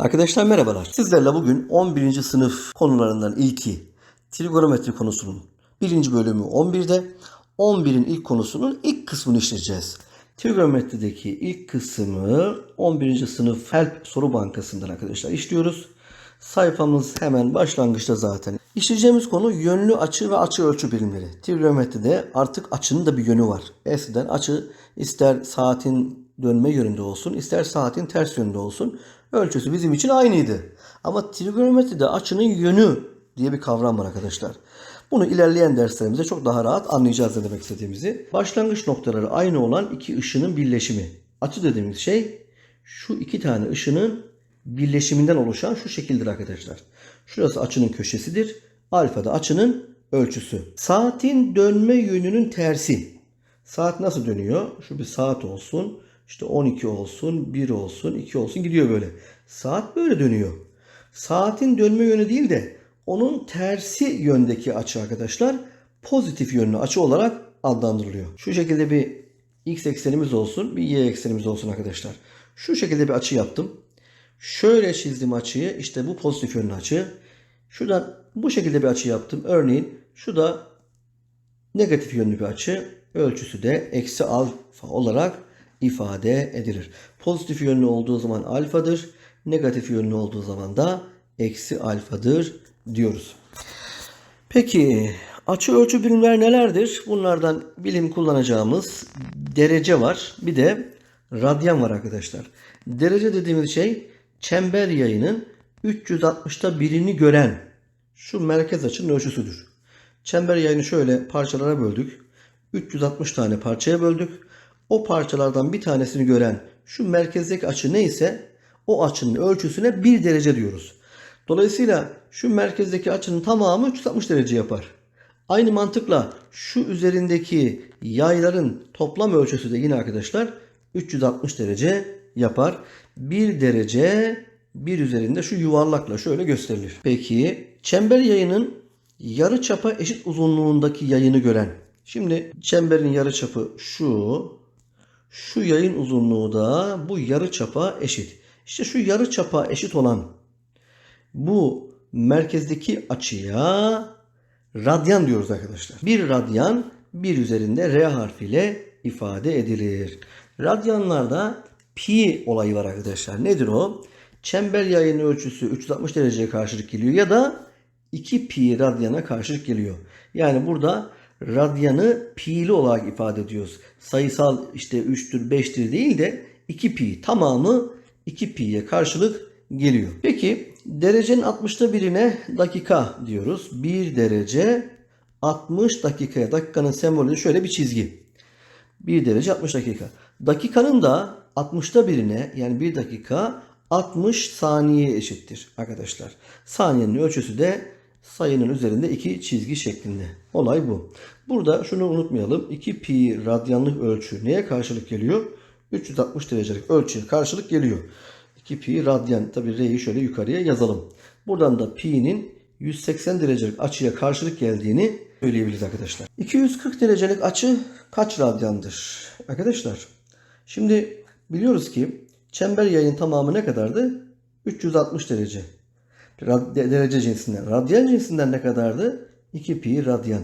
Arkadaşlar merhabalar. Sizlerle bugün 11. sınıf konularından ilki trigonometri konusunun birinci bölümü 11'de 11'in ilk konusunun ilk kısmını işleyeceğiz. Trigonometrideki ilk kısmı 11. sınıf HELP soru bankasından arkadaşlar işliyoruz. Sayfamız hemen başlangıçta zaten. İşleyeceğimiz konu yönlü açı ve açı ölçü birimleri. Trigonometride artık açının da bir yönü var. Eskiden açı ister saatin dönme yönünde olsun, ister saatin ters yönünde olsun. Ölçüsü bizim için aynıydı. Ama trigonometride açının yönü diye bir kavram var arkadaşlar. Bunu ilerleyen derslerimizde çok daha rahat anlayacağız ne demek istediğimizi. Başlangıç noktaları aynı olan iki ışının birleşimi. Açı dediğimiz şey şu iki tane ışının birleşiminden oluşan şu şekildir arkadaşlar. Şurası açının köşesidir. Alfa da açının ölçüsü. Saatin dönme yönünün tersi. Saat nasıl dönüyor? Şu bir saat olsun. İşte 12 olsun, 1 olsun, 2 olsun gidiyor böyle. Saat böyle dönüyor. Saatin dönme yönü değil de onun tersi yöndeki açı arkadaşlar pozitif yönlü açı olarak adlandırılıyor. Şu şekilde bir x eksenimiz olsun, bir y eksenimiz olsun arkadaşlar. Şu şekilde bir açı yaptım. Şöyle çizdim açıyı. İşte bu pozitif yönlü açı. Şuradan bu şekilde bir açı yaptım. Örneğin şu da negatif yönlü bir açı. Ölçüsü de eksi alfa olarak ifade edilir. Pozitif yönlü olduğu zaman alfadır. Negatif yönlü olduğu zaman da eksi alfadır diyoruz. Peki açı ölçü birimler nelerdir? Bunlardan bilim kullanacağımız derece var. Bir de radyan var arkadaşlar. Derece dediğimiz şey çember yayının 360'ta birini gören şu merkez açının ölçüsüdür. Çember yayını şöyle parçalara böldük. 360 tane parçaya böldük. O parçalardan bir tanesini gören şu merkezdeki açı neyse o açının ölçüsüne 1 derece diyoruz. Dolayısıyla şu merkezdeki açının tamamı 360 derece yapar. Aynı mantıkla şu üzerindeki yayların toplam ölçüsü de yine arkadaşlar 360 derece yapar. 1 derece 1 üzerinde şu yuvarlakla şöyle gösterilir. Peki çember yayının yarı çapa eşit uzunluğundaki yayını gören. Şimdi çemberin yarı çapı şu. Şu yayın uzunluğu da bu yarı çapa eşit. İşte şu yarı çapa eşit olan bu merkezdeki açıya radyan diyoruz arkadaşlar. Bir radyan bir üzerinde R harfiyle ifade edilir. Radyanlarda pi olayı var arkadaşlar. Nedir o? Çember yayının ölçüsü 360 dereceye karşılık geliyor ya da 2 pi radyana karşılık geliyor. Yani burada radyanı pi'li olarak ifade ediyoruz. Sayısal işte 3'tür 5'tir değil de 2 pi tamamı 2 pi'ye karşılık geliyor. Peki derecenin 60'ta birine dakika diyoruz. 1 derece 60 dakikaya. Dakikanın sembolü şöyle bir çizgi. 1 derece 60 dakika. Dakikanın da 60'ta birine yani 1 dakika 60 saniye eşittir arkadaşlar. Saniyenin ölçüsü de sayının üzerinde iki çizgi şeklinde. Olay bu. Burada şunu unutmayalım. 2 pi radyanlık ölçü neye karşılık geliyor? 360 derecelik ölçüye karşılık geliyor. 2 pi radyan. Tabi R'yi şöyle yukarıya yazalım. Buradan da pi'nin 180 derecelik açıya karşılık geldiğini söyleyebiliriz arkadaşlar. 240 derecelik açı kaç radyandır? Arkadaşlar şimdi biliyoruz ki çember yayın tamamı ne kadardı? 360 derece. Derece cinsinden. Radyan cinsinden ne kadardı? 2 pi radyan.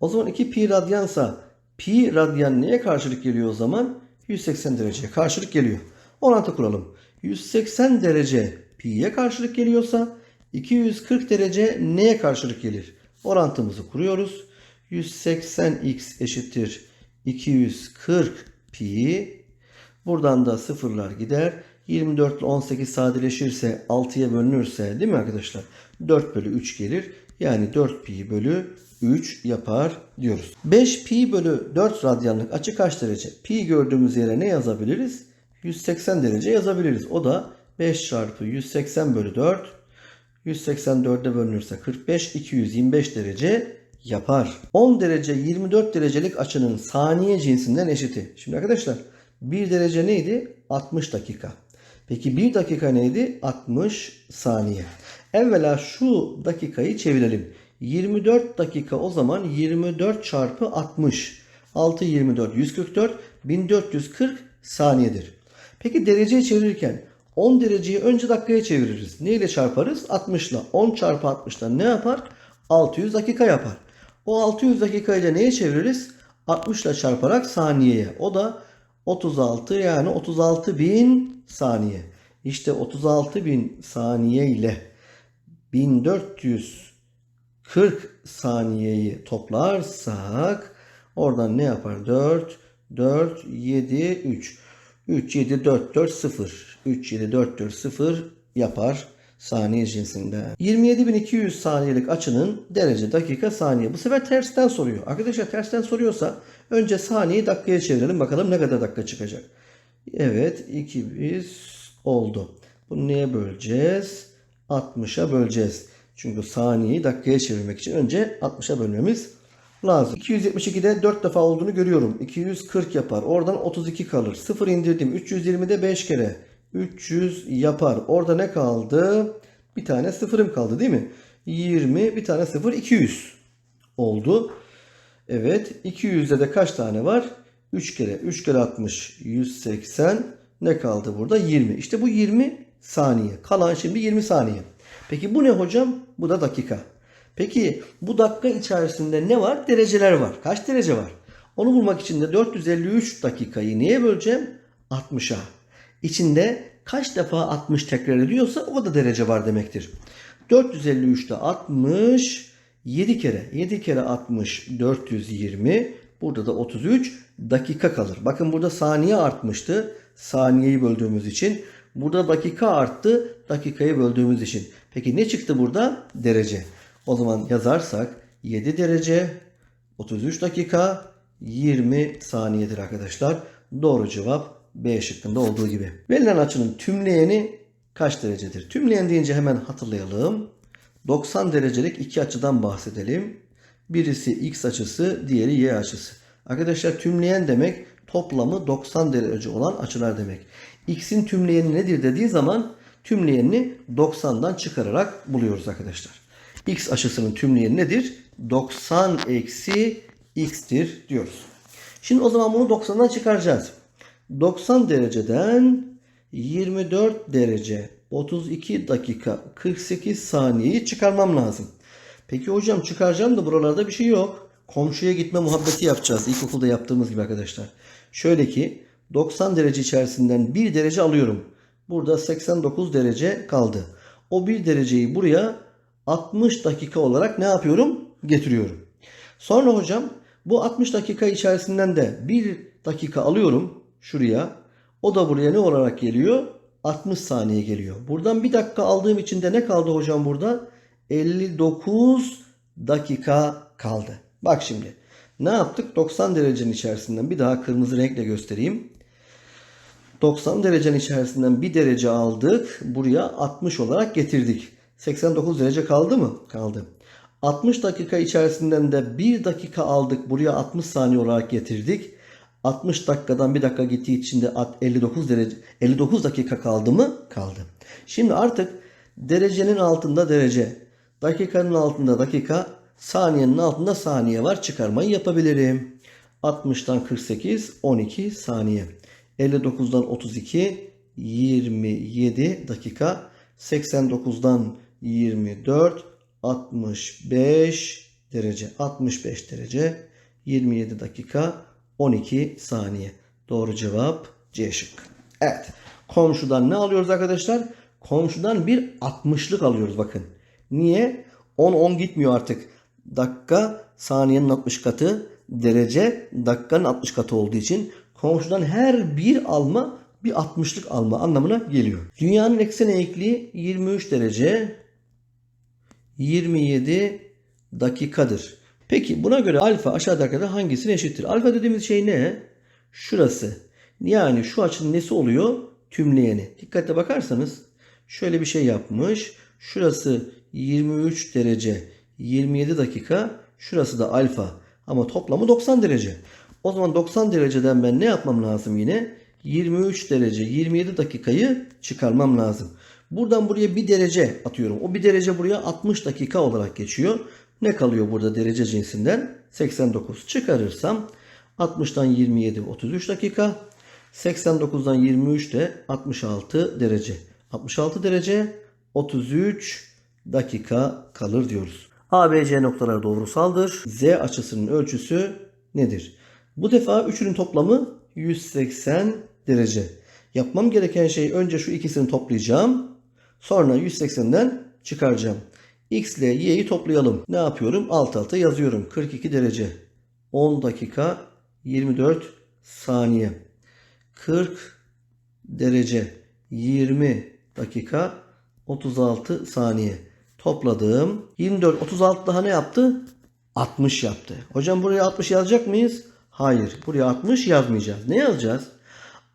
O zaman 2 pi radyansa pi radyan neye karşılık geliyor o zaman? 180 dereceye karşılık geliyor. Orantı kuralım. 180 derece pi'ye karşılık geliyorsa 240 derece neye karşılık gelir? Orantımızı kuruyoruz. 180x eşittir 240 pi. Buradan da sıfırlar gider. 24 ile 18 sadeleşirse 6'ya bölünürse değil mi arkadaşlar? 4 bölü 3 gelir. Yani 4 pi bölü 3 yapar diyoruz. 5 pi bölü 4 radyanlık açı kaç derece? Pi gördüğümüz yere ne yazabiliriz? 180 derece yazabiliriz. O da 5 çarpı 180 bölü 4. 184'e bölünürse 45, 225 derece yapar. 10 derece 24 derecelik açının saniye cinsinden eşiti. Şimdi arkadaşlar 1 derece neydi? 60 dakika. Peki 1 dakika neydi? 60 saniye. Evvela şu dakikayı çevirelim. 24 dakika o zaman 24 çarpı 60. 6 24 144 1440 saniyedir. Peki dereceyi çevirirken 10 dereceyi önce dakikaya çeviririz. Ne ile çarparız? 60 ile. 10 çarpı 60'dan ne yapar? 600 dakika yapar. O 600 dakikayı da neye çeviririz? 60 ile çarparak saniyeye. O da 36 yani 36 bin saniye. İşte 36 bin saniye ile 1440 saniyeyi toplarsak oradan ne yapar? 4, 4, 7, 3. 3, 7, 4, 4, 0. 3, 7, 4, 4, 0 yapar saniye cinsinden. 27.200 saniyelik açının derece, dakika, saniye. Bu sefer tersten soruyor. Arkadaşlar tersten soruyorsa önce saniyeyi dakikaya çevirelim. Bakalım ne kadar dakika çıkacak. Evet 200 oldu. Bunu neye böleceğiz? 60'a böleceğiz. Çünkü saniyeyi dakikaya çevirmek için önce 60'a bölmemiz lazım. 272'de 4 defa olduğunu görüyorum. 240 yapar. Oradan 32 kalır. 0 indirdim. 320'de 5 kere. 300 yapar. Orada ne kaldı? Bir tane sıfırım kaldı değil mi? 20 bir tane sıfır 200 oldu. Evet 200'de de kaç tane var? 3 kere 3 kere 60 180 ne kaldı burada? 20. İşte bu 20 saniye. Kalan şimdi 20 saniye. Peki bu ne hocam? Bu da dakika. Peki bu dakika içerisinde ne var? Dereceler var. Kaç derece var? Onu bulmak için de 453 dakikayı neye böleceğim? 60'a. İçinde kaç defa 60 tekrar ediyorsa o da derece var demektir. 453'te 60 7 kere. 7 kere 60 420. Burada da 33 dakika kalır. Bakın burada saniye artmıştı. Saniyeyi böldüğümüz için. Burada dakika arttı. Dakikayı böldüğümüz için. Peki ne çıktı burada? Derece. O zaman yazarsak 7 derece 33 dakika 20 saniyedir arkadaşlar. Doğru cevap B şıkkında olduğu gibi. Verilen açının tümleyeni kaç derecedir? Tümleyen deyince hemen hatırlayalım. 90 derecelik iki açıdan bahsedelim. Birisi x açısı, diğeri y açısı. Arkadaşlar tümleyen demek toplamı 90 derece olan açılar demek. X'in tümleyeni nedir dediği zaman tümleyenini 90'dan çıkararak buluyoruz arkadaşlar. X açısının tümleyeni nedir? 90 eksi x'tir diyoruz. Şimdi o zaman bunu 90'dan çıkaracağız. 90 dereceden 24 derece 32 dakika 48 saniyeyi çıkarmam lazım. Peki hocam çıkaracağım da buralarda bir şey yok. Komşuya gitme muhabbeti yapacağız. İlkokulda yaptığımız gibi arkadaşlar. Şöyle ki 90 derece içerisinden 1 derece alıyorum. Burada 89 derece kaldı. O 1 dereceyi buraya 60 dakika olarak ne yapıyorum? Getiriyorum. Sonra hocam bu 60 dakika içerisinden de 1 dakika alıyorum şuraya. O da buraya ne olarak geliyor? 60 saniye geliyor. Buradan bir dakika aldığım için de ne kaldı hocam burada? 59 dakika kaldı. Bak şimdi ne yaptık? 90 derecenin içerisinden bir daha kırmızı renkle göstereyim. 90 derecenin içerisinden bir derece aldık. Buraya 60 olarak getirdik. 89 derece kaldı mı? Kaldı. 60 dakika içerisinden de 1 dakika aldık. Buraya 60 saniye olarak getirdik. 60 dakikadan 1 dakika gittiği için de 59 derece 59 dakika kaldı mı? Kaldı. Şimdi artık derecenin altında derece, dakikanın altında dakika, saniyenin altında saniye var. Çıkarmayı yapabilirim. 60'tan 48 12 saniye. 59'dan 32 27 dakika. 89'dan 24 65 derece. 65 derece 27 dakika 12 saniye. Doğru cevap C şıkkı. Evet. Komşudan ne alıyoruz arkadaşlar? Komşudan bir 60'lık alıyoruz bakın. Niye? 10-10 gitmiyor artık. Dakika saniyenin 60 katı. Derece dakikanın 60 katı olduğu için komşudan her bir alma bir 60'lık alma anlamına geliyor. Dünyanın eksen eğikliği 23 derece 27 dakikadır. Peki buna göre alfa aşağıdaki hangisine eşittir? Alfa dediğimiz şey ne? Şurası. Yani şu açının nesi oluyor? Tümleyeni. Dikkatle bakarsanız şöyle bir şey yapmış. Şurası 23 derece 27 dakika. Şurası da alfa. Ama toplamı 90 derece. O zaman 90 dereceden ben ne yapmam lazım yine? 23 derece 27 dakikayı çıkarmam lazım. Buradan buraya bir derece atıyorum. O bir derece buraya 60 dakika olarak geçiyor. Ne kalıyor burada derece cinsinden? 89 çıkarırsam 60'dan 27 33 dakika. 89'dan 23 de 66 derece. 66 derece 33 dakika kalır diyoruz. ABC noktaları doğrusaldır. Z açısının ölçüsü nedir? Bu defa üçünün toplamı 180 derece. Yapmam gereken şey önce şu ikisini toplayacağım. Sonra 180'den çıkaracağım. X ile Y'yi toplayalım. Ne yapıyorum? Alt alta yazıyorum. 42 derece. 10 dakika 24 saniye. 40 derece 20 dakika 36 saniye. Topladım. 24 36 daha ne yaptı? 60 yaptı. Hocam buraya 60 yazacak mıyız? Hayır. Buraya 60 yazmayacağız. Ne yazacağız?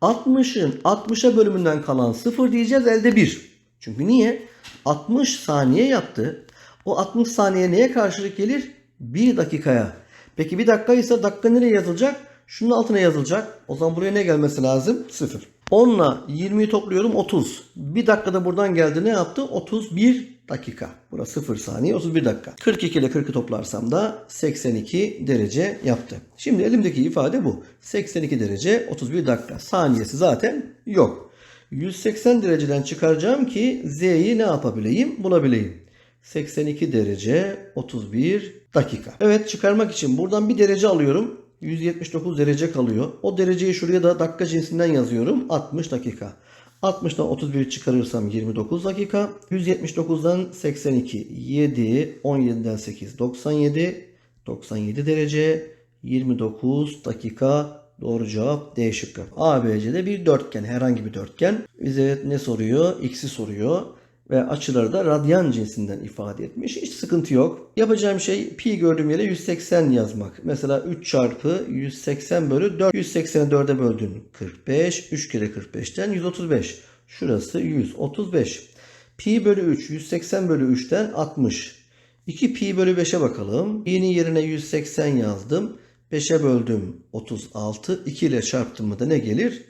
60'ın 60'a bölümünden kalan 0 diyeceğiz elde 1. Çünkü niye? 60 saniye yaptı. O 60 saniye neye karşılık gelir? 1 dakikaya. Peki 1 dakika ise dakika nereye yazılacak? Şunun altına yazılacak. O zaman buraya ne gelmesi lazım? 0. 10 ile 20'yi topluyorum 30. 1 dakikada buradan geldi ne yaptı? 31 dakika. Burası 0 saniye 31 dakika. 42 ile 40'ı toplarsam da 82 derece yaptı. Şimdi elimdeki ifade bu. 82 derece 31 dakika. Saniyesi zaten yok. 180 dereceden çıkaracağım ki z'yi ne yapabileyim? Bulabileyim. 82 derece 31 dakika. Evet çıkarmak için buradan bir derece alıyorum. 179 derece kalıyor. O dereceyi şuraya da dakika cinsinden yazıyorum. 60 dakika. 60'dan 31 çıkarırsam 29 dakika. 179'dan 82 7 17'den 8 97 97 derece 29 dakika Doğru cevap D şıkkı. ABC'de bir dörtgen. Herhangi bir dörtgen. Bize ne soruyor? X'i soruyor. Ve açıları da radyan cinsinden ifade etmiş. Hiç sıkıntı yok. Yapacağım şey pi gördüğüm yere 180 yazmak. Mesela 3 çarpı 180 bölü 4. 180'i 4'e böldün 45. 3 kere 45'ten 135. Şurası 135. Pi bölü 3. 180 bölü 3'ten 60. 2 pi bölü 5'e bakalım. Pi'nin yerine 180 yazdım. 5'e böldüm 36. 2 ile çarptım mı da ne gelir?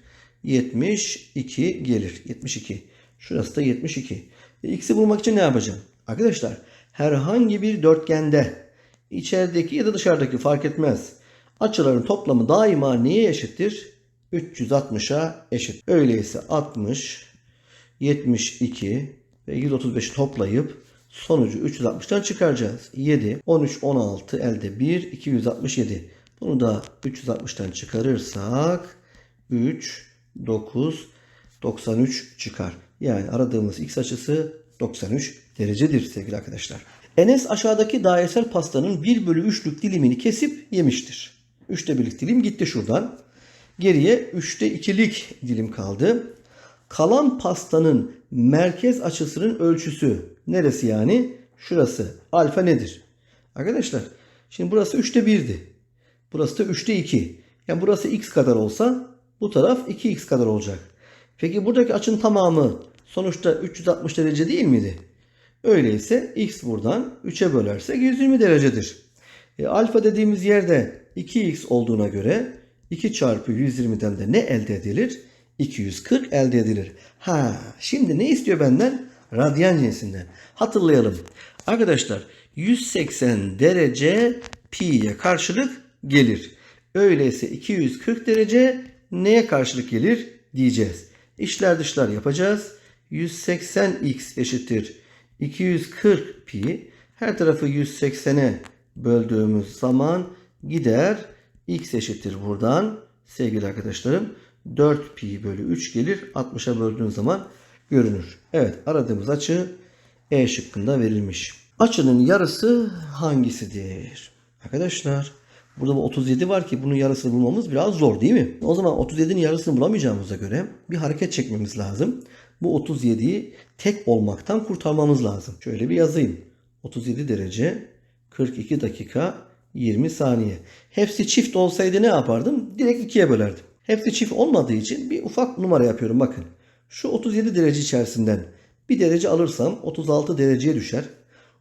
72 gelir. 72. Şurası da 72. E, X'i bulmak için ne yapacağım? Arkadaşlar herhangi bir dörtgende içerideki ya da dışarıdaki fark etmez. Açıların toplamı daima neye eşittir? 360'a eşit. Öyleyse 60, 72 ve 135'i toplayıp sonucu 360'tan çıkaracağız. 7, 13, 16 elde 1, 267. Bunu da 360'tan çıkarırsak 3, 9, 93 çıkar. Yani aradığımız x açısı 93 derecedir sevgili arkadaşlar. Enes aşağıdaki dairesel pastanın 1 bölü 3'lük dilimini kesip yemiştir. 3'te birlik dilim gitti şuradan. Geriye 3'te 2'lik dilim kaldı. Kalan pastanın merkez açısının ölçüsü neresi yani? Şurası. Alfa nedir? Arkadaşlar şimdi burası 3'te 1'di. Burası da 3'te 2. Yani burası x kadar olsa bu taraf 2x kadar olacak. Peki buradaki açının tamamı sonuçta 360 derece değil miydi? Öyleyse x buradan 3'e bölersek 120 derecedir. E, alfa dediğimiz yerde 2x olduğuna göre 2 çarpı 120'den de ne elde edilir? 240 elde edilir. Ha, şimdi ne istiyor benden? Radyan cinsinden. Hatırlayalım. Arkadaşlar 180 derece pi'ye karşılık gelir. Öyleyse 240 derece neye karşılık gelir diyeceğiz. İşler dışlar yapacağız. 180x eşittir 240 pi. Her tarafı 180'e böldüğümüz zaman gider. x eşittir buradan sevgili arkadaşlarım 4 pi bölü 3 gelir. 60'a böldüğün zaman görünür. Evet aradığımız açı E şıkkında verilmiş. Açının yarısı hangisidir? Arkadaşlar burada bu 37 var ki bunun yarısını bulmamız biraz zor değil mi? O zaman 37'nin yarısını bulamayacağımıza göre bir hareket çekmemiz lazım. Bu 37'yi tek olmaktan kurtarmamız lazım. Şöyle bir yazayım. 37 derece 42 dakika 20 saniye. Hepsi çift olsaydı ne yapardım? Direkt 2'ye bölerdim. Hepsi çift olmadığı için bir ufak numara yapıyorum bakın. Şu 37 derece içerisinden bir derece alırsam 36 dereceye düşer.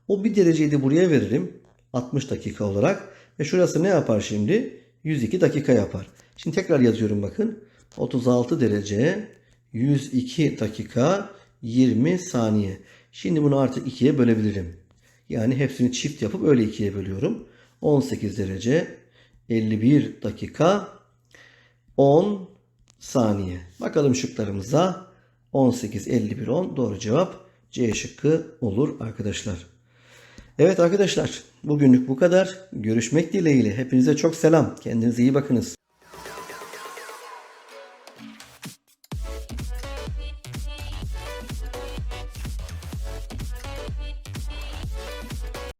O bir dereceyi de buraya veririm. 60 dakika olarak. Ve şurası ne yapar şimdi? 102 dakika yapar. Şimdi tekrar yazıyorum bakın. 36 derece 102 dakika 20 saniye. Şimdi bunu artık 2'ye bölebilirim. Yani hepsini çift yapıp öyle 2'ye bölüyorum. 18 derece 51 dakika 10 saniye. Bakalım şıklarımıza. 18, 51, 10. Doğru cevap C şıkkı olur arkadaşlar. Evet arkadaşlar bugünlük bu kadar. Görüşmek dileğiyle. Hepinize çok selam. Kendinize iyi bakınız.